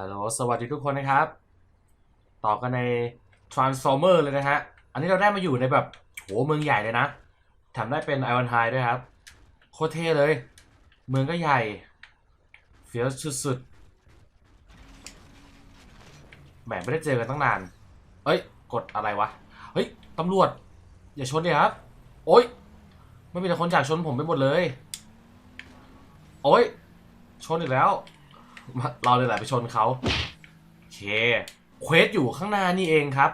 ฮัลโหล สวัสดีทุกคนนะครับ ต่อกันใน Transformer เลยนะฮะ อันนี้เราได้มาอยู่ในแบบ โห เมืองใหญ่เลยนะแถมได้เป็นไอ o อนไฮด้วยครับ โคตรเท่เลย เมืองก็ใหญ่ เฟี้ยวสุดๆแหมไม่ได้เจอกันตั้งนาน เอ้ย กดอะไรวะ เฮ้ย ตำรวจ อย่าชนดิครับ โอ๊ยไม่มีแต่คนอยากชนผมไปหมดเลย โอ๊ยชนอีกแล้ว เราเลยแหละไปชนเขาโอเคเควสอยู่ข้างหน้านี่เองครับ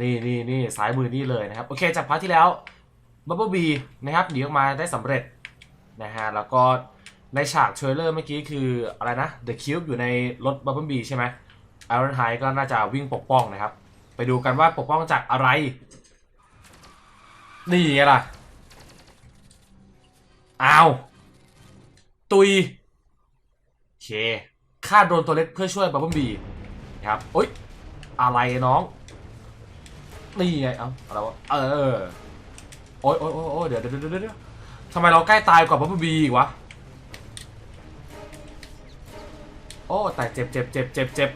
นี่นี่นี่ซ้ายมือนี่เลยนะครับ โอเคจากพาร์ทที่แล้วบับเบิลบีนะครับหนีออกมาได้สำเร็จนะฮะแล้วก็ในฉากเทรลเลอร์เมื่อกี้คืออะไรนะ The Cube อยู่ในรถบับเบิลบีใช่ไหมไอรอนไฮก็น่าจะวิ่งปกป้องนะครับ ไปดูกันว่าปกป้องจากอะไร นี่ไงล่ะ อ้าว ตุย เคฆ่าโดนตัวเล็กเพื่อช่วยบับเบิ้ลบีนะครับโอ๊ยอะไรน้อง นี่ไง เอ้าอะไรวะ เออ โอ๊ยโอ๊ยโอ๊ยโอ๊ยเดี๋ยวเดี๋ยวเดี๋ยวเดี๋ยวทำไมเราใกล้ตายกว่าบับเบิ้ลบีอีกวะ โอ้แต่เจ็บเจ็บเจ็บเจ็บเจ็บ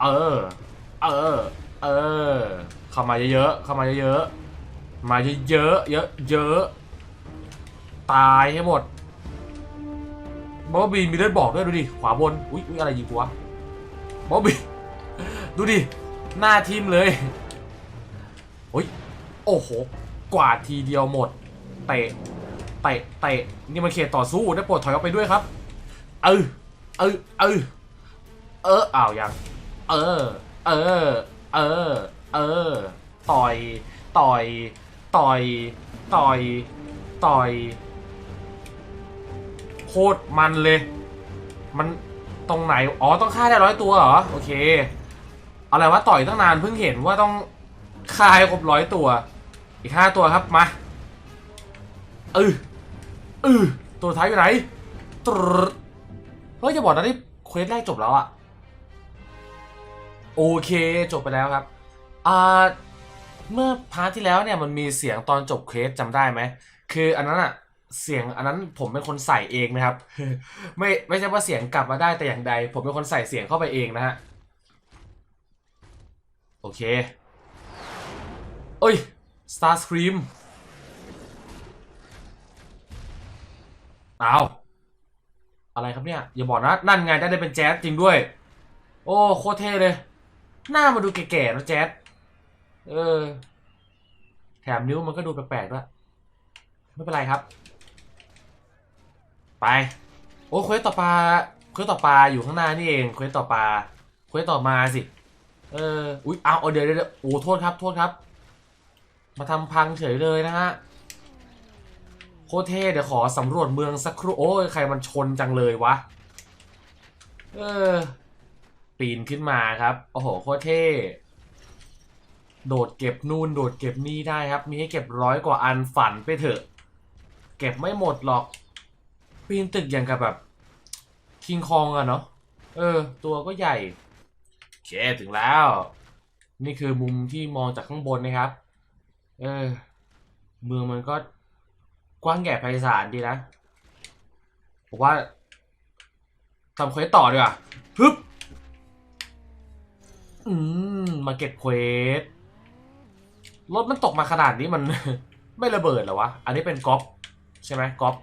เออ เออ เออ เข้ามาเยอะๆ เข้ามาเยอะๆ มาเยอะๆ เยอะเยอะตายให้หมด บอบบี้มีเลือดบอกด้วยดูดิ ขวาบน อุ๊ยอุ๊ยอะไรยิงกูวะบอบบี้ดูดิ หน้าทีมเลยโอ้ยโอ้โห กวาดทีเดียวหมด เตะ เตะ เตะ นี่มันเขตต่อสู้ได้โปรดถอยออกไปด้วยครับ เออ เออ เออ เอออ้าวยัง เออ เออ เออ เออ ต่อย ต่อย ต่อย ต่อย ต่อย คตรมันเลย มันตรงไหน อ๋อ ต้องฆ่าได้ร้อยตัวเหรอ โอเค อะไรวะต่อยตั้งนานเพิ่งเห็นว่าต้องฆ่าให้ครบร้อยตัว อีกห้าตัวครับ มาเออเออตัวท้ายอยู่ไหนตรเฮ้ยจะบอกนะที่เควสแรกจบแล้วอะโอเค จบไปแล้วครับอ่าเมื่อพาร์ทที่แล้วเนี่ยมันมีเสียงตอนจบเควสจำได้ไหม คืออันนั้นอะ เสียงอันนั้นผมเป็นคนใส่เองนะครับ ไม่ไม่ใช่ว่าเสียงกลับมาได้แต่อย่างใด ผมเป็นคนใส่เสียงเข้าไปเองนะฮะโอเคเอ้ย Star Scream อ้าวอะไรครับเนี่ย อย่าบอกนะ นั่นไงได้ได้เป็นแจ๊สจริงด้วย โอ้โคตรเท่เลย หน้ามาดูแก่ๆนะแจ๊สเออ แถมนิ้วมันก็ดูแปลกๆด้วยไม่เป็นไรครับ ไป โอ้เควสต่อปลาเควสต่อปลาอยู่ข้างหน้านี่เองเควสต่อปลาเควสต่อมาสิ เออ อุ๊ยเอาเอาเดี๋ยวเดี๋ยวโอ้โทษครับ โทษครับ มาทำพังเฉยเลยนะฮะโคเท่เดี๋ยวขอสำรวจเมืองสักครู่โอ้ยใครมันชนจังเลยวะ เออ ปีนขึ้นมาครับ โอ้โหโคเท่โดดเก็บนู่นโดดเก็บนี่ได้ครับ มีให้เก็บร้อยกว่าอันฝันไปเถอะ เก็บไม่หมดหรอก ปีนตึกอย่างกับแบบคิงคองอะเนาะเออ ตัวก็ใหญ่โอเคถึงแล้ว นี่คือมุมที่มองจากข้างบนนะครับ เออ เมืองมันก็กว้างใหญ่ไพศาลดีนะผมว่าทำเควสต่อดีกว่าฮึบอืมมาเก็บเควสรถมันตกมาขนาดนี้มัน ไม่ระเบิดหรอวะ อันนี้เป็นก๊อปใช่ไหมก๊อป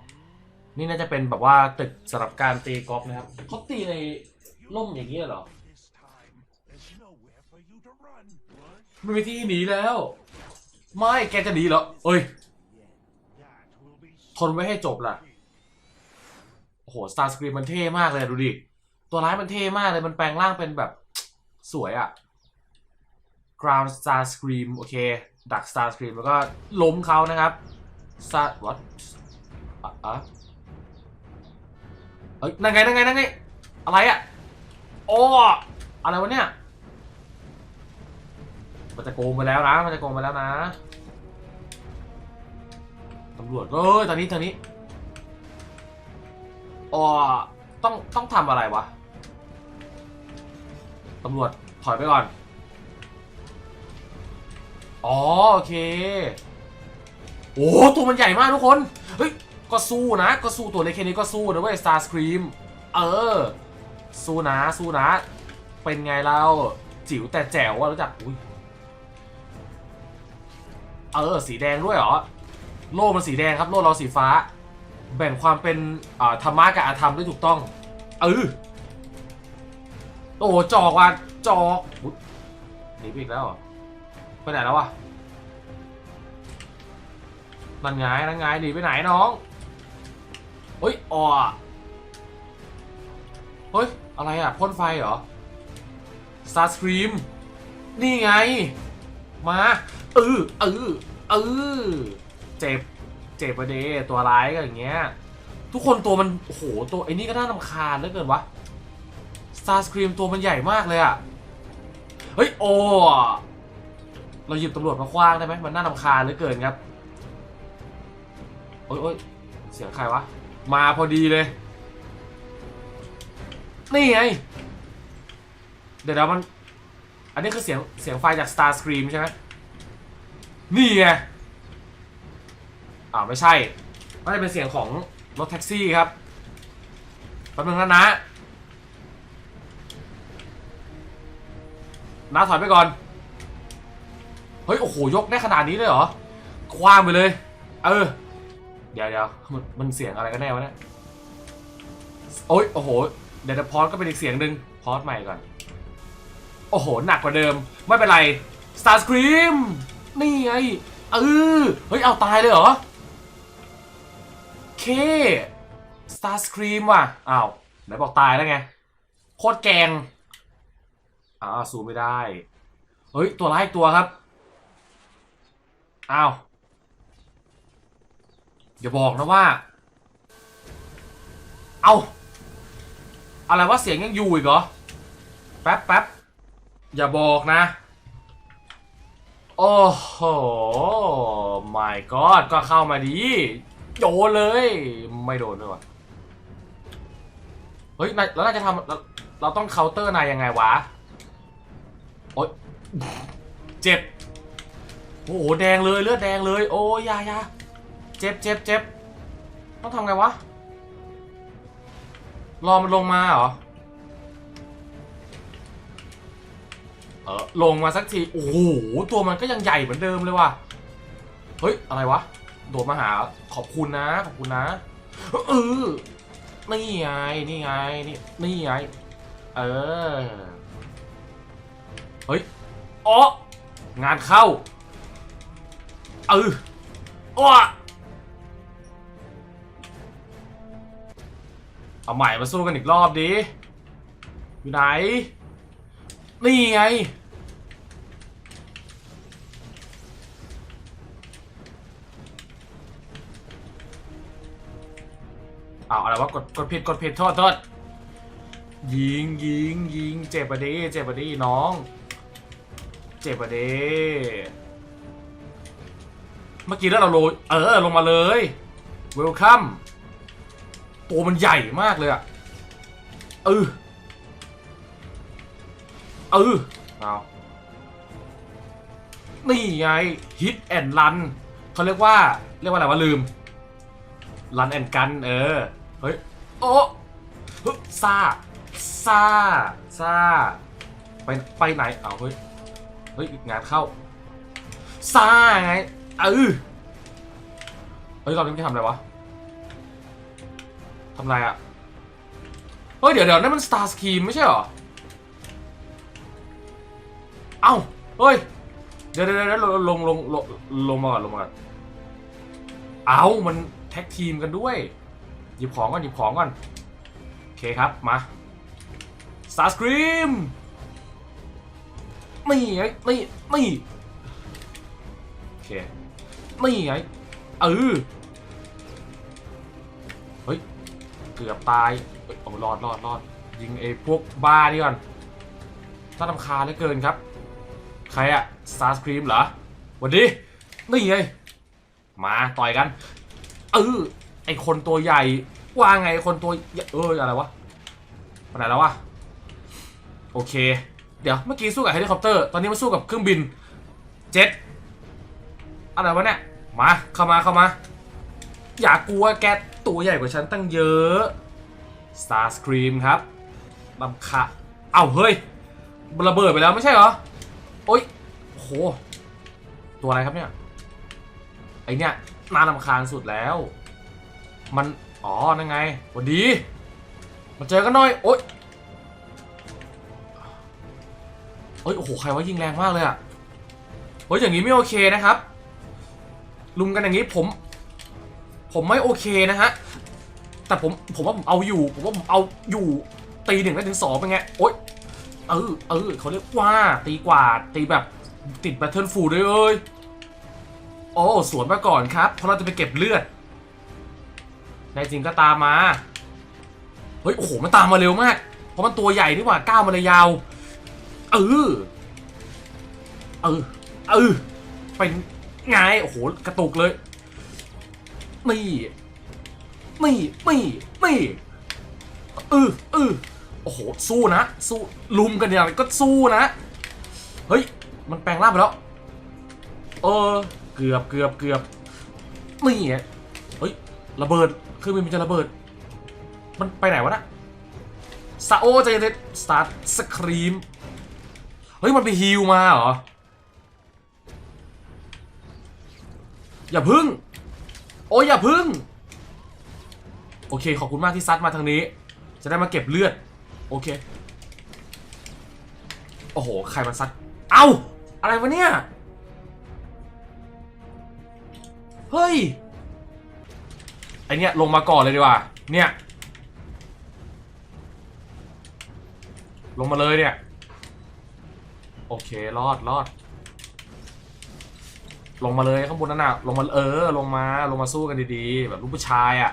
นี่น่าจะเป็นแบบว่าตึกสำหรับการตีก๊อปนะครับเขาตีในร่มอย่างนี้ยเหรอไม่มีที่หนีแล้ว ไม่แกจะหนีเหรอเอ้ย ทนไว้ให้จบล่ะ โอ้โห Star Scream มันเท่มากเลยดูดิ ตัวร้ายมันเท่มากเลยมันแปลงร่างเป็นแบบสวยอะ Ground Star Scream โอเค ดัก Star Scream แล้วก็ล้มเขานะครับ Star what อะอะ เอ้ยนั่นไงนั่นไงนั่นไง อะไรอะโอ้อะไรวะเนี่ย มันจะโกงไปแล้วนะ มันจะโกงไปแล้วนะ ตำรวจเอ้ยตอนนี้ตอนนี้อ๋อต้องต้องทำอะไรวะ ตำรวจถอยไปก่อน อ๋อโอเค โอ้ตัวมันใหญ่มากทุกคน เฮ้ย ก็สู้นะ ก็สู้ตัวเล็กแค่นี้ก็สู้นะเว้ย Star Scream เออ สู้นะ สู้นะ เป็นไงเราจิ๋วแต่แจ๋วว่ารู้จักอุ้ยเออ สีแดงด้วยเหรอ โล่มันสีแดงครับ โล่เราสีฟ้า แบ่งความเป็นธรรมะกับอาธรรมได้ถูกต้อง เออ โอ้โหจอกว่ะจอกหนีไปอีกแล้วไปไหนแล้ววะนั่นไงนั่นไงหนีไปไหนน้อง เฮ้ยอ่อเฮ้ย อะไรอะพ่นไฟเหรอ s t a r Scream นี่ไง มาเออเออเออเจ็บ เจ็บประเดตัวร้ายก็อย่างเงี้ย ทุกคนตัวมัน โอ้โห ตัวไอ้นี่ก็น่ารำคาญเหลือเกินวะ Star Scream ตัวมันใหญ่มากเลยอะ เฮ้ย โอ้ เราหยิบตำรวจมาคว้างได้ไหมมันน่ารำคาญเหลือเกินครับ โอ้ยโอ้ยเสียงใครวะ มาพอดีเลย นี่ไงเดี๋ยวเดี๋ยวมัน อันนี้คือเสียงเสียงไฟจาก Star Scream ใช่ไหมนี่ไงอ่าวไม่ใช่น่าจะเป็นเสียงของรถแท็กซี่ครับแป๊บนึงนะนะนะถอยไปก่อน เฮ้ย โอ้โห ยกได้ขนาดนี้เลยเหรอคว้างไปเลย เออ เดี๋ยวเดี๋ยวมันมันเสียงอะไรกันแน่วะเนี่ยโอ้ยโอ้โห เดี๋ยวพอสก็เป็นอีกเสียงหนึ่งพอสใหม่ก่อน โอ้โห หนักกว่าเดิม ไม่เป็นไร Star Scream นี่ไงเออเฮ้ย เอาตายเลยเหรอ เค Star Scream ว่ะ อ้าว ไหนบอกตายแล้วไง โคตรแกงอ้าวสูไม่ได้ เฮ้ย ตัวร้ายอีกตัวครับ อ้าว อย่าบอกนะว่า เอา อะไรวะเสียงยังอยู่อีกเหรอ แป๊บแป๊บอย่าบอกนะ โอ้โห my god ก็เข้ามาดีโยเลย ไม่โดนด้วยวะเฮ้ยนายแล้วนายจะทำเราเราต้องเคาน์เตอร์นายยังไงวะ โอ๊ย เจ็บ โอ้โห แดงเลย เลือดแดงเลย โอ้ยอยายา เจ็บเจ็บเจ็บต้องทำไงวะ รอมันลงมาเหรอ เออลงมาสักที โอ้โห ตัวมันก็ยังใหญ่เหมือนเดิมเลยว่ะ เฮ้ย อะไรวะ โดดมาหา ขอบคุณนะ ขอบคุณนะ เออ นี่ไง นี่ไง นี่ นี่ไง เออ เฮ้ย อ๋อ งานเข้า เอออ้อ เอาใหม่มาสู้กันอีกรอบดิ อยู่ไหน นี่ไง เอาอะไรวะ กด กดผิด กดผิด โทษ โทษ ยิง ยิง ยิง เจ็บปะดิเจ็บปะดิน้อง เจ็บปะดิเมื่อกี้แล้วเราโรยเออ ลงมาเลย เวลคัม ตัวมันใหญ่มากเลยอะเออเออเอานี่ไงฮิตแอนด์รันเขาเรียกว่า เรียกว่าอะไรวะลืมรันแอนกัน เออ เฮ้ย โอ้ฮึซาซาซาไปไปไหน เอาเฮ้ย เฮ้ยงานเข้าซาไง เออ เฮ้ยเรานี้มันจะทำอะไรวะ ทำไรอะเฮ้ย เดี๋ยวเดี๋ยวนั่นมัน Star Scheme ไม่ใช่หรอ เอ้า เฮ้ย เดี๋ยวเดี๋ยวเดี๋ยวลงลงลงลงมาก่อนลงมาก่อนเอ้า มันแท็กทีมกันด้วย หยิบของก่อนหยิบของก่อน โอเคครับ มา Star Scream นี่ไงนี่นี่โอเคนี่ไงเออ เกือบตายโอ้รอดรอดรอดยิงไอ้พวกบ้านี่ก่อนน่าทำคาเหลือเกินครับ ใครอะ Star Scream เหรอหวันดีนี่ไงมาต่อยกัน เออไอคนตัวใหญ่ว่าไงคนตัวเอออะไรวะไปไหนแล้ววะโอเค เดี๋ยวเมื่อกี้สู้กับเฮลิคอปเตอร์ตอนนี้มาสู้กับเครื่องบินเจ็ตอะไรวะเนี่ยมาเข้ามาเข้ามา อย่ากลัวแก ตัวใหญ่กว่าฉันตั้งเยอะ Star Scream ครับลำคาเอ้าเฮ้ยระเบิดไปแล้วไม่ใช่เหรอ โอ๊ยโอ้โห ตัวอะไรครับเนี่ย ไอเนี่ยน่ารำคาญสุดแล้ว มัน อ๋อ นั่นไงวันดี มาเจอกันหน่อย โอ๊ยเอ้ย โอ้โห ใครว่ายิงแรงมากเลยอะเฮ้ย อย่างนี้ไม่โอเคนะครับ ลุมกันอย่างนี้ผม ผมไม่โอเคนะฮะ แต่ผมผมว่าผมเอาอยู่ ผมว่าผมเอาอยู่ตีหนึ่งได้ถึงสองเป็นไง โอ๊ยเออเออเขาเรียกว่าตีกว่าตีแบบติดแบตเทิลฟูด้วยเอ้ยโอ้สวนมาก่อนครับ เพราะเราจะไปเก็บเลือดนายจริงก็ตามมา เฮ้ย โอ้โห มันตามมาเร็วมาก เพราะมันตัวใหญ่นี่หว่าก้าวมันเลยยาว เออ เออ เออ เป็นไง โอ้โห กระตุกเลย นี่นี่นี่นี่เออเออโอ้โห สู้นะ สู้ลุมกันเนี่ยก็สู้นะ เฮ้ย มันแปลงร่างไปแล้ว เออ เกือบเกือบเกือบนี่เฮ้ย ระเบิด คือมันจะระเบิด มันไปไหนวะนะซาโอใจเย็นสตาร์ทสครีม เฮ้ย มันไปฮิวมาเหรอ อย่าพึ่ง โอ้ยอย่าพึ่ง โอเค ขอบคุณมากที่ซัดมาทางนี้ จะได้มาเก็บเลือด โอเค โอ้โห ใครมันซัด เอ้า อะไรวะเนี่ย เฮ้ย ไอเนี้ยลงมาก่อนเลยดีกว่า เนี่ย ลงมาเลยเนี่ย โอเค รอดรอด ลงมาเลยข้างบนนั่นน่ะลงมาเออ ลงมาลงมาสู้กันดีๆ แบบลูกผู้ชายอะ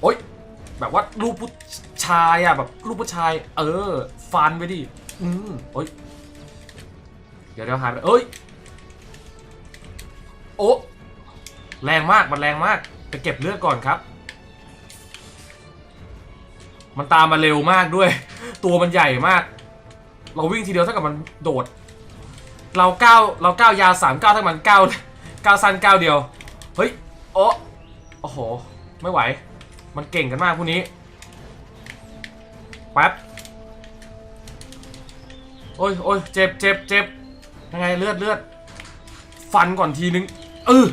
โอ๊ยแบบว่าลูกผู้ชายอะแบบลูกผู้ชาย เออ ฟันไปดิอืมโอ๊ยเดี๋ยวเดี๋ยวหายไปเอ้ยโอ้แรงมากมันแรงมากไปเก็บเลือดก่อนครับ มันตามมาเร็วมากด้วย ตัวมันใหญ่มาก เราวิ่งทีเดียวเท่ากับมันโดด เราก้าเราก้ายาวสามก้าท่ากับมันก้าวก้าสั้นก้าเดียว เฮ้ย โอ้โอ้โห ไม่ไหว มันเก่งกันมากพวกนี้ แป๊บ โอ้ยโอ้ยเจ็บเจ็บเจ็บยังไงเลือดเลือด ฟันก่อนทีนึง เออ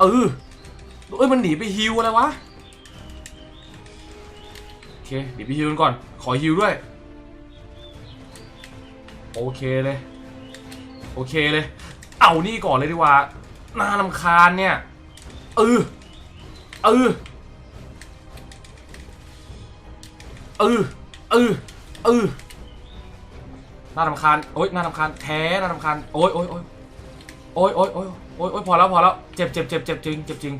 เออเอ้ย มันหนีไปฮิวอะไรวะ โอเคหนีไปฮิวกันก่อน ขอฮิวด้วย โอเคเลย โอเคเลย เอานี่ก่อนเลยดีกว่าน่าลำคาญเนี่ยเออเออเออเออเออน่ารำคาญโอ๊ยน่ารำคาญแท้น่ารำคาญโอ๊ยโอ๊ยโอ๊ยโอ๊ยโอ๊ยโอ๊ยโอ๊ยโอ๊ยพอแล้วพอแล้วเจ็บเจ็บเจ็บเจ็บจริงเจ็บจริง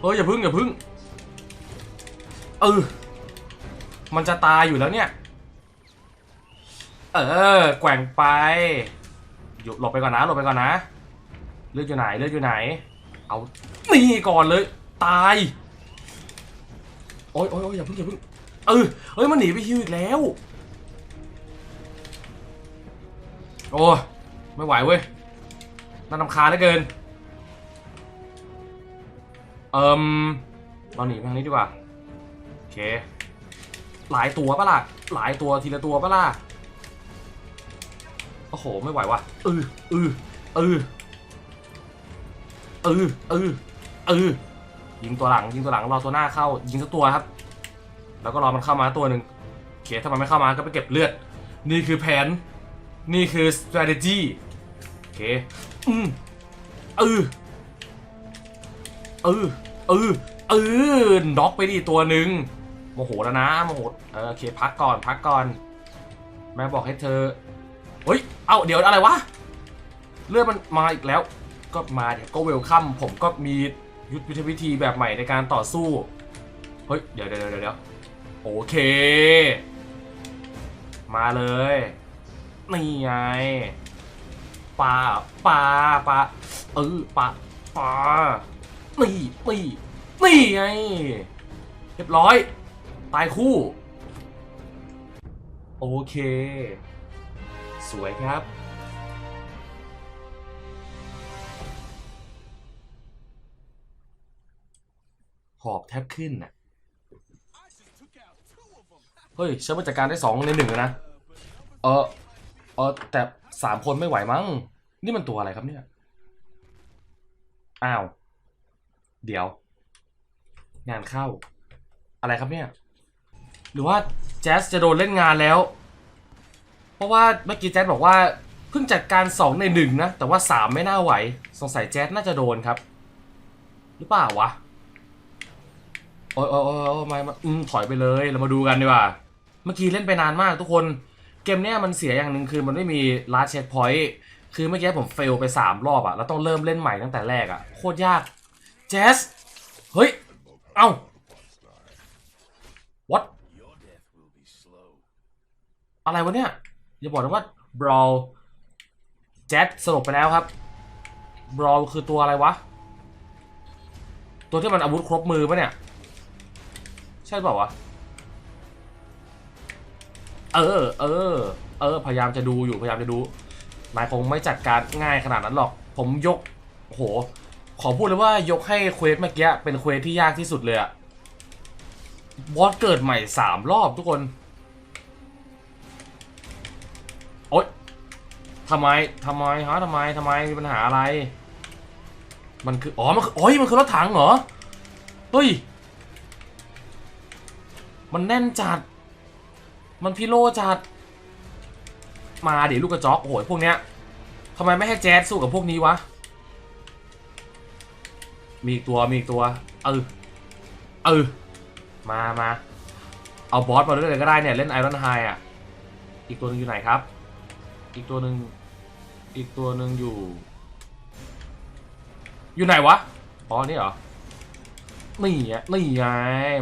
เฮ้ยอย่าพึ่งอย่าพึ่งเออมันจะตายอยู่แล้วเนี่ย เออ แกว่งไปหยุดหลบไปก่อนนะหลบไปก่อนนะเลือดอยู่ไหนเลือดอยู่ไหน เอานี่ก่อนเลย ตายโอ๊ยโอ๊ยอย่าเพิ่งอย่าเพิ่งเออเฮ้ยมันหนีไปฮิวอีกแล้ว โอ้ไม่ไหวเว้ยน่ารำคาญเหลือเกินเอิมเราหนีไปทางนี้ดีกว่าโอเคหลายตัวปะล่ะหลายตัวทีละตัวปะล่ะ โอ้โห ไม่ไหวว่ะเออเออเออเออเออเออยิงตัวหลัง ยิงตัวหลังรอตัวหน้าเข้า ยิงสักตัวครับ แล้วก็รอมันเข้ามาตัวหนึ่งโอเคถ้ามันไม่เข้ามาก็ไปเก็บเลือด นี่คือแผน นี่คือ strategy โอเคอืมเออเออเออเออน็อกไปดิตัวหนึ่งโมโหแล้วนะโมโหเออโอเคพักก่อนพักก่อนแม่บอกให้เธอ เฮ้ย เอาเดี๋ยวอะไรวะ เลือดมันมาอีกแล้ว ก็มาเดี๋ยวก็เวลคัมผมก็มียุทธวิธีแบบใหม่ในการต่อสู้ เฮ้ย เดี๋ยวเดี๋ยวเดี๋ยวเดี๋ยวโอเค มาเลย นี่ไงปลาปลาปลาเออปลาปลานี่นี่นี่ไง เรียบร้อย ตายคู่ โอเค สวยครับ หอบแทบขึ้นน่ะฮ้ยฉันมาจัดการได้สองในหนึ่งนะ เออเออแต่สามคนไม่ไหวมั้ง นี่มันตัวอะไรครับเนี่ย อ้าว เดี๋ยว งานเข้า อะไรครับเนี่ย หรือว่าแจ๊สจะโดนเล่นงานแล้ว เพราะว่าเมื่อกี้แจ๊สบอกว่าเพิ่งจัดการสองในหนึ่งนะ แต่ว่าสามไม่น่าไหว สงสัยแจ๊สน่าจะโดนครับ หรือเปล่าวะ โอ้ยโอ้ยโอ้ยไม่อืมถอยไปเลยเรามาดูกันดีกว่า เมื่อกี้เล่นไปนานมากทุกคนเกมเนี้ยมันเสียอย่างหนึ่งคือมันไม่มีลาเช็คพอยต์คือเมื่อกี้ผมเฟลไป 3 รอบอะแล้วต้องเริ่มเล่นใหม่ตั้งแต่แรกอะโคตรยากแจ๊สเฮ้ย เอ้า what อะไรวะเนี่ย อย่าบอกนะว่าบรอลแจ๊สสลบไปแล้วครับบรอลคือตัวอะไรวะ ตัวที่มันอาวุธครบมือปะเนี่ย ใช่เปล่าวะ เออ เออ เออ พยายามจะดูอยู่ พยายามจะดู นายคงไม่จัดการง่ายขนาดนั้นหรอก ผมยก โห ขอพูดเลยว่ายกให้เควสเมื่อกี้เป็นเควสที่ยากที่สุดเลยอะบอสเกิดใหม่สามรอบทุกคน ทำไมทำไมฮะทำไมทำไมมีปัญหาอะไร มันคืออ๋อมันคือโอ้ยมันคือรถถังเหรอเฮ้ยมันแน่นจัด มันพิโลจัด มาเดี๋ยวลูกกระจอกโอ้โหพวกเนี้ยทำไมไม่ให้แจ๊สสู้กับพวกนี้วะ มีอีกตัว มีอีกตัว เออ เออ มามา เอาบอสมาด้วยเลยก็ได้เนี่ย เล่นไอรอนไฮอะ อีกตัวหนึงอยู่ไหนครับ อีกตัวหนึ่ง อีกตัวหนึ่งอยู่ อยู่ไหนวะอ๋อนี่เหรอนี่ไงนี่ไง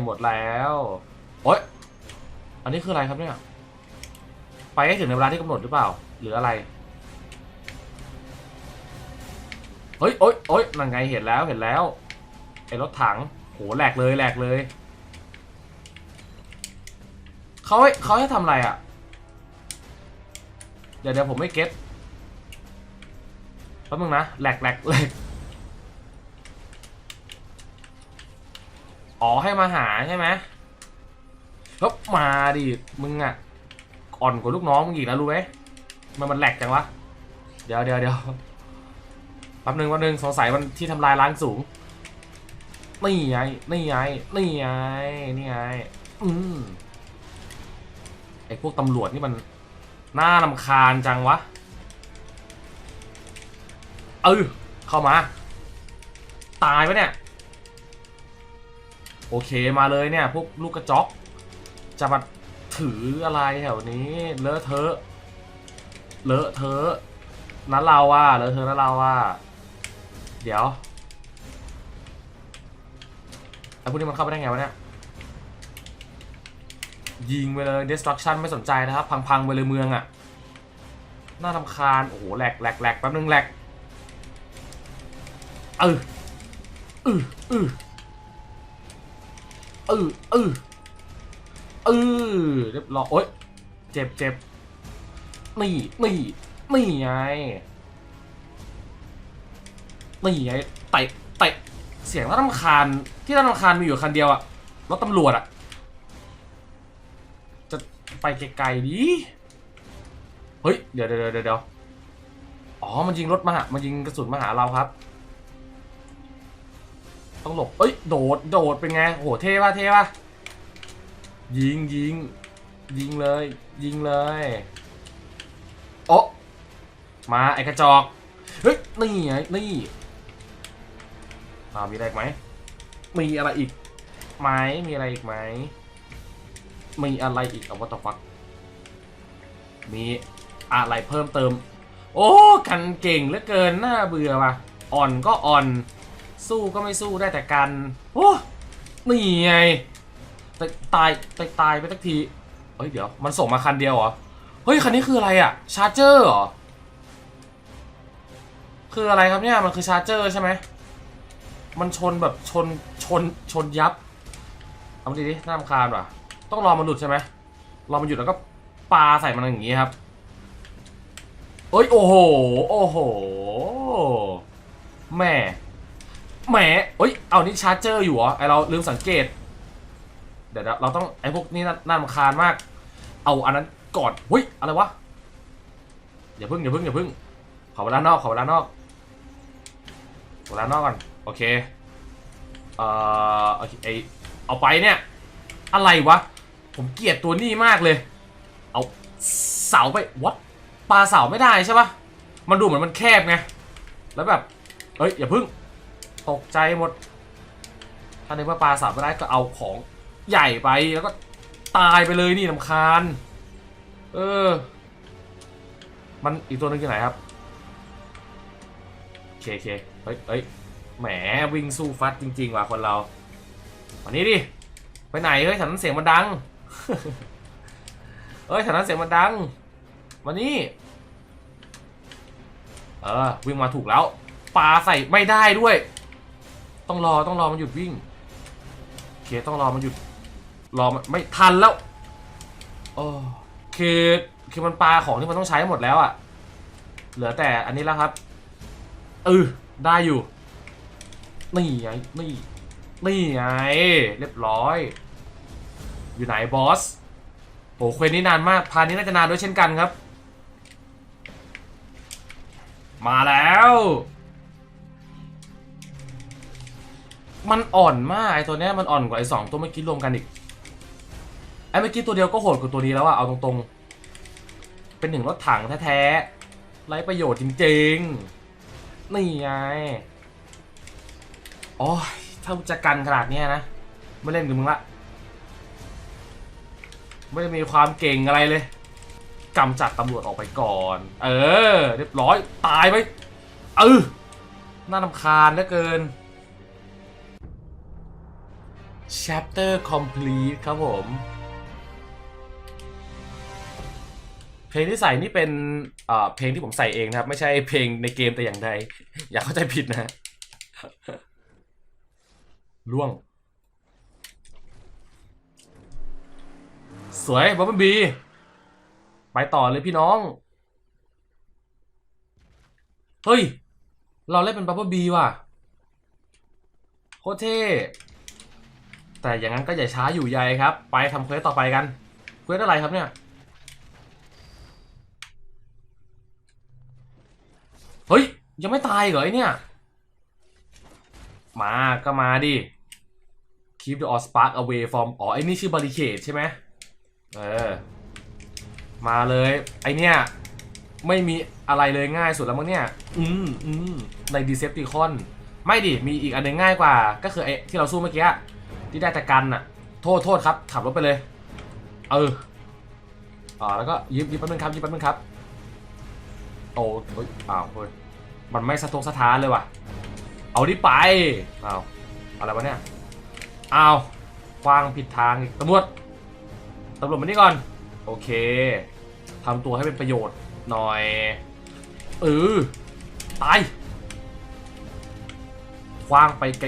หมดแล้วโอ๊ยอันนี้คืออะไรครับเนี่ยไปให้ถึงในเวลาที่กำหนดหรือเปล่า หรืออะไรเฮ้ยโอ๊ยโอ๊ยนั่นไงเห็นแล้วเห็นแล้วไอ้รถถังโหแหลกเลยแหลกเลยเขาให้เขาให้ทำอะไรอะ เดี๋ยวเดี๋ยวผมไม่เก็ต แป๊บนึงนะแหลกแหลกแหลกอ๋อให้มาหาใช่ไหมก็มาดิมึงอะอ่อนกว่าลูกน้องมึงอีกแล้วรู้ไหมมันมันแหลกจังวะเดี๋ยวเดี๋ยวเดี๋ยวแป๊บนึงแป๊บนึงสงสัยมันที่ทำลายล้างสูงนี่ไงนี่ไงนี่ไงนี่ไงอืมไอพวกตำรวจนี่มันน่าลำคาญจังวะ ออเข้ามา ตายปะเนี่ย โอเคมาเลยเนี่ย พวกลูกกระจอก จะมาถืออะไรแถวนี้ เลอะเทอะ เลอะเทอะนั้นเราว่าเลอะเทอะนั้นเราว่า เดี๋ยวไอ้พวกนี้มันเข้าไปได้ไงวะเนี่ย ยิงไปเลย destruction ไม่สนใจนะครับ พังๆไปเลยเมืองอะ่ะ น่าทำคาญ โอ้โหแหลกแหลกแหลกแป๊บนึงแหลก เออเออเออเออเออเออเรียบร้อยโอ๊ยเจ็บเจ็บนี่นี่นี่ไงนี่ไงเตะเตะเสียงน่ารำคาญที่น่ารำคาญมีอยู่คันเดียวอะรถตำรวจอะจะไปไกลๆดิเฮ้ยเดี๋ยวเดี๋ยวเดี๋ยวเดี๋ยวอ๋อมันยิงรถมาหามันยิงกระสุนมาหาเราครับ ต้องหลบ เอ้ย โดด โดดเป็นไง โห เท่ป่ะ เท่ป่ะ ยิงยิง ยิงเลย ยิงเลย โอะมาไอ้กระจอก เฮ้ย นี่ไง นี่อ่ามีอะไรไหม มีอะไรอีกไหมมีอะไรอีกไหม มีอะไรอีกเอาวัตฟัก มีอะไรเพิ่มเติม โอ้ กันเก่งเหลือเกิน น่าเบื่อว่ะ อ่อนก็อ่อน สู้ก็ไม่สู้ได้แต่กันโอ้นี่ไงตายตายตายตายไปสักทีเฮ้ยเดี๋ยวมันส่งมาคันเดียวเหรอ เฮ้ยคันนี้คืออะไรอะชาร์เจอร์เหรอ คืออะไรครับเนี่ยมันคือชาร์เจอร์ใช่ไหมมันชนแบบชนชนชนยับเอาดีดิน่ารำคาญว่ะ ต้องรอมันหลุดใช่ไหมรอมันหยุดแล้วก็ปาใส่มันอย่างงี้ครับเอ้ยโอ้โห โอ้โห แม่ แหมเอ้ย เอานี่ชาร์จเจอร์อยู่เหรอ ไอเราลืมสังเกต เดี๋ยวเราต้องไอพวกนี้น่ารำคาญมาก เอาอันนั้นก่อนเฮ้ย อะไรวะ อย่าพึ่งอย่าพึ่งอย่าพึ่ง ขอเวลานอกขอเวลานอกเวลานอกก่อน โอเค เอ่อโอเคไอเอาไปเนี่ย อะไรวะ ผมเกลียดตัวนี้มากเลย เอาเสาไปวัดปลาเสาไม่ได้ใช่ปะมันดูเหมือนมันแคบไง แล้วแบบ เอ้ยอย่าพึ่ง ตกใจหมด ถ้าในเมื่อปลาสาบไม่ได้ก็เอาของใหญ่ไปแล้วก็ตายไปเลยนี่ลำคาญ เออ มันอีกตัวนึงอยู่ไหนครับโอเคโอเคเฮ้ยเฮ้ยแหมวิ่งสู้ฟัดจริง ๆ ว่ะคนเราวันนี้ดิ ไปไหนเฮ้ยแถวนั้นเสียงมันดัง เอ้ยแถวนั้นเสียงมันดังมานี่เออวิ่งมาถูกแล้วปลาใส่ไม่ได้ด้วย ต้องรอต้องรอมันหยุดวิ่งเคต้องรอมันหยุดรอมันไม่ทันแล้วโอ้คือคือมันปลาของที่มันต้องใช้หมดแล้วอะ่ะ เหลือแต่อันนี้แล้วครับเออได้อยู่นี่ไงนี่นี่ไงเรียบร้อย อยู่ไหนบอสโหเควสนี้นานมากพานี้น่าจะนานด้วยเช่นกันครับ มาแล้ว มันอ่อนมากไอตัวเนี้ยมันอ่อนกว่าไอสองตัวเมื่อกี้รวมกันอีกไอเมื่อกี้ตัวเดียวก็โหดกว่าตัวนี้แล้วอะเอาตรงๆ เป็นหนึ่งรถถังแท้ๆไร้ประโยชน์จริงๆ นี่ไงโอ้ยถ้าจะกันขนาดเนี้ยนะไม่เล่นกับมึงละไม่ได้มีความเก่งอะไรเลยกำจัดตำรวจออกไปก่อน เออ เรียบร้อย ตายไป เออ น่ารำคาญเหลือเกิน chapter complete ครับผม เพลงที่ใส่นี่เป็นเพลงที่ผมใส่เองนะครับ ไม่ใช่เพลงในเกมแต่อย่างใด อย่าเข้าใจผิดนะล่วง สวยบ๊อบบี้บีไปต่อเลยพี่น้อง เฮ้ย เราเล่นเป็นบับเบิลบีว่ะ โคตรเท่ แต่อย่างนั้นก็อย่าช้าอยู่ใยครับ ไปทำเควสต่อไปกัน เควสอะไรครับเนี่ย เฮ้ย ยังไม่ตายเหรอไอเนี่ย มาก็มาดิ keep the all spark away from อ๋อ ไอ้นี่ชื่อบริเคดใช่ไหมเออ มาเลย ไอเนี่ย ไม่มีอะไรเลยง่ายสุดแล้วมั้งเนี่ย อืมอืมในดีเซปติคอน ไม่ดิ มีอีกอันนึงง่ายกว่า ก็คือไอที่เราสู้เมื่อกี้ ที่ได้แต่กันอะโทษโทษครับ ขับรถไปเลย เอออ่าแล้วก็ยิบยิบแป๊บนึงครับยิบแป๊บนึงครับโอ้เฮ้ยอ้าวเฮ้ยมันไม่สะทกสะท้านเลยว่ะ เอาดิไปอ้าวอะไรวะเนี่ยอ้าวคว้างผิดทางอีกตำรวจตำรวจมานี่ก่อน โอเคทำตัวให้เป็นประโยชน์หน่อยเออตายคว้างไปไกล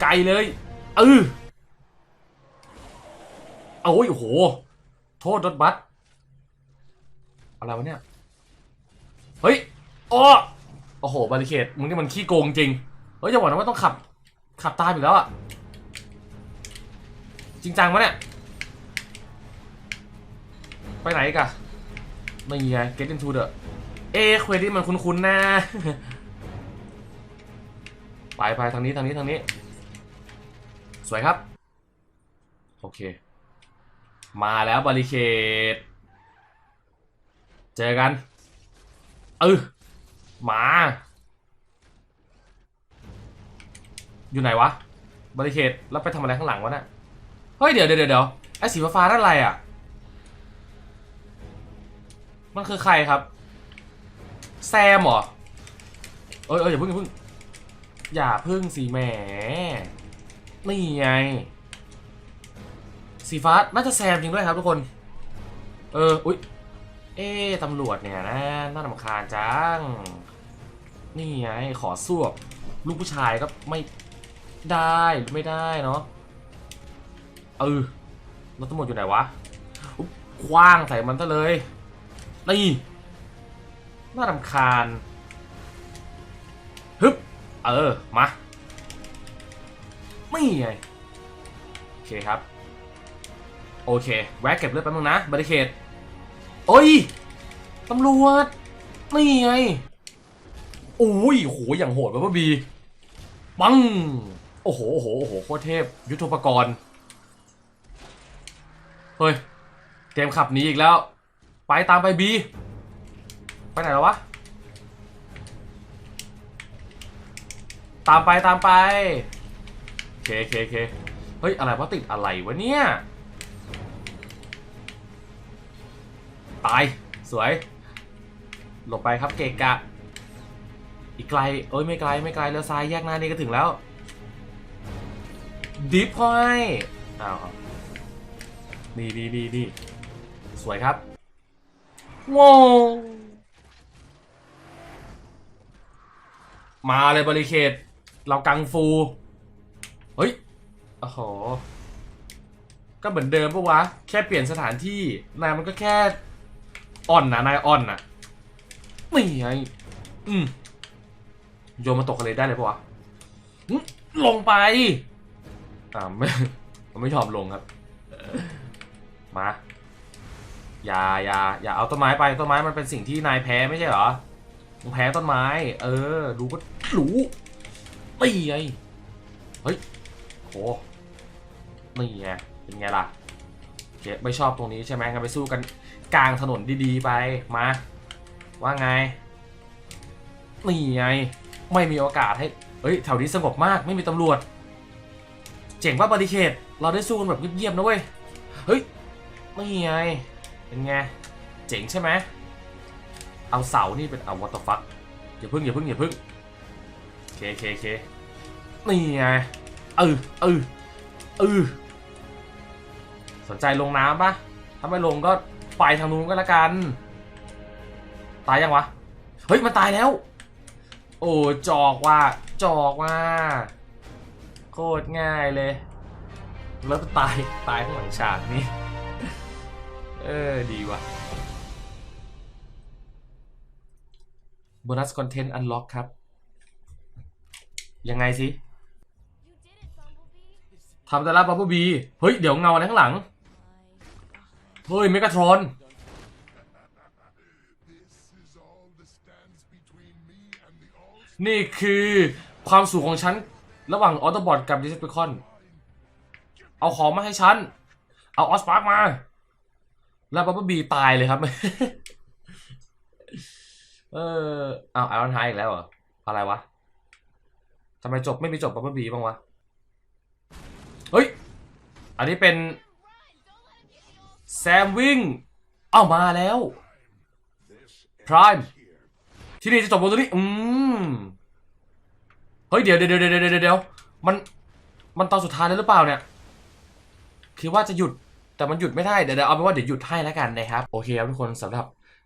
ไกลเลยเออเอ โอ้ยโห โทษรถบัสอะไรวะเนี่ย เฮ้ยอ้อโอ้โห บาริเคดมึงนี่มันขี้โกงจริง เฮ้ยจะบอกนะว่าต้องขับ ขับตามอีกแล้วอะจริงจังปะเนี่ย ไปไหนกอะไม่ไง get into the เอ๊ะเควสที่มันคุ้นๆนะ ไปไปทางนี้ทางนี้ทางนี้ สวยครับ โอเค มาแล้วบริเคดเจอกัน เออมา อยู่ไหนวะบริเคดแล้วไปทำอะไรข้างหลังวะน่ะเฮ้ยเดี๋ยวเดี๋ยวเดี๋ยวไอ้สีฟ้าๆนั่นอะไรอะ มันคือใครครับ แซมเหรอ เอ้ยเอ้ยอย่าเพิ่งอย่าพิ่งอย่าพิ่งสีแหมนี่ไง สีฟ้าน่าจะแซมจริงด้วยครับทุกคน เออ อุ๊ย เอ๊ตำรวจเนี่ยนะ น่ารำคาญจัง นี่ไง ขอสวบลูกผู้ชายก็ไม่ได้ไม่ได้เนาะ เออรถตำรวจอยู่ไหนวะคว้างใส่มันซะเลย นี่ น่ารำคาญ ฮึบ เออ มา ไม่ไง โอเคครับ โอเค แวะเก็บเลือดแป๊บนึงนะบริเคดโอ้ยตำรวจนี่ไงโอ้ยโหอย่างโหดแบบว่าบี ปัง โอ้โหโอ้โหโอ้โหโคตรเทพ ยุทธปกรณ์ เฮ้ย เกมขับหนีอีกแล้ว ไปตามไปบี ไปไหนแล้ววะ ตามไปตามไปโอเคโอเคโอเคเฮ้ย อะไรวะติดอะไรวะเนี่ย ตาย สวย หลบไปครับเกกะ อีกไกล เอ้ยไม่ไกลไม่ไกลแล้วซ้ายแยกหน้านี่ก็ถึงแล้ว ดิฟห้อยอ้าวนี่นี่นี่นี่สวยครับว้าวมาเลยบริเคดเรากังฟู เฮ้ย โอ้โห ก็เหมือนเดิมปะวะ แค่เปลี่ยนสถานที่นายมันก็แค่ อ่อนนะนายอ่อนนะนี่ไงอืมโยนมาตกทะเลได้เลยปะวะลงไปอ่าไม่มันไม่ยอมลงครับ มาอย่าอย่าอย่าเอาต้นไม้ไปต้นไม้มันเป็นสิ่งที่นายแพ้ไม่ใช่เหรอมึงแพ้ต้นไม้ เออดูก็รู้ตีไงเฮ้ยโหนี่ไงเป็นไงล่ะโอเคไม่ชอบตรงนี้ใช่ไหมงั้นไปสู้กัน กลางถนนดีๆไปมาว่าไงนี่ไง ไม่มีโอกาสให้เฮ้ยแถวนี้สงบมากไม่มีตำรวจ เจ๋งว่าบริเคดเราได้สู้กันแบบเงียบๆนะเว้ยเฮ้ยนี่ไงเป็นไงเจ๋งใช่ไหมเอาเสานี่เป็นเอาวัตฟักอย่าพึ่งอย่าพึ่งอย่าพึ่งเคเคเคนี่ไงเออเออเออสนใจลงน้ำปะถ้าไม่ลงก็ ไปทางนู้นก็แล้วกัน ตายยังวะ เฮ้ย มันตายแล้ว โอ้จอกว่าจอกว่าโคตรง่ายเลย แล้วตายตายข้างหลังฉากนี่เออ ดีว่ะโบนัสคอนเทนต์อันล็อกครับ ยังไงสิทำแต่ละบับเบิลบี เฮ้ย เดี๋ยวเงาอะไรข้างหลัง เฮ้ยเมกาทรอน This is all that stands between me and the all นี่คือความสูงของฉัน ระหว่างออโตบอทกับดิสเปคอน เอาของมาให้ฉัน เอาออสปาร์กมา แล้วบับเบิลบีตายเลยครับ เออเอาไอรอนไฮอีกแล้วเหรอ อะไรวะทำไมจบไม่มีจบบับเบิลบีบ้างวะ เฮ้ย อันนี้เป็น แซมวิ่ง เอ้ามาแล้วพรายที่นี่จะจบลงตรงนี้ อืม เฮ้ยเดี๋ยวเดี๋ยวเดี๋ยวเดี๋ยวเดี๋ยวเดี๋ยวมัน มันตอนสุดท้ายแล้วหรือเปล่าเนี่ย คือว่าจะหยุด แต่มันหยุดไม่ได้ เดี๋ยวเเอาเป็นว่าเดี๋ยวหยุดให้แล้วกันนะครับ โอเคครับทุกคนสำหรับ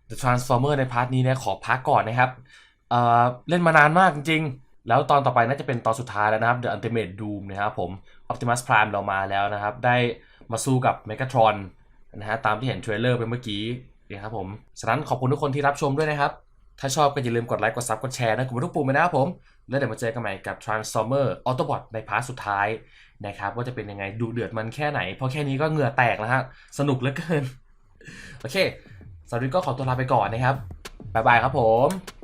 The Transformer ในพาร์ทนี้เนี่ยขอพักก่อนนะครับ เอ่อ เล่นมานานมากจริงๆ แล้วตอนต่อไปน่าจะเป็นตอนสุดท้ายแล้วนะครับ The Ultimate Doom นะครับผม Optimus Prime เรามาแล้วนะครับ ได้มาสู้กับ Megatron นะฮะตามที่เห็นเทรลเลอร์ไปเมื่อกี้นะครับผมฉะนั้นขอบคุณทุกคนที่รับชมด้วยนะครับ ถ้าชอบก็อย่าลืมกดไลค์กดซับกดแชร์นะกดทุกปุ่มเลยนะครับผม แล้วเดี๋ยวมาเจอกันใหม่กับ Transformer Autobot ในพาร์ทสุดท้ายนะครับว่าจะเป็นยังไงดูเดือดมันแค่ไหน เพราะแค่นี้ก็เหงื่อแตกแล้วฮะสนุกเหลือเกิน โอเคสำหรับวันนี้ก็ขอตัวลาไปก่อนนะครับบ๊ายบายครับผม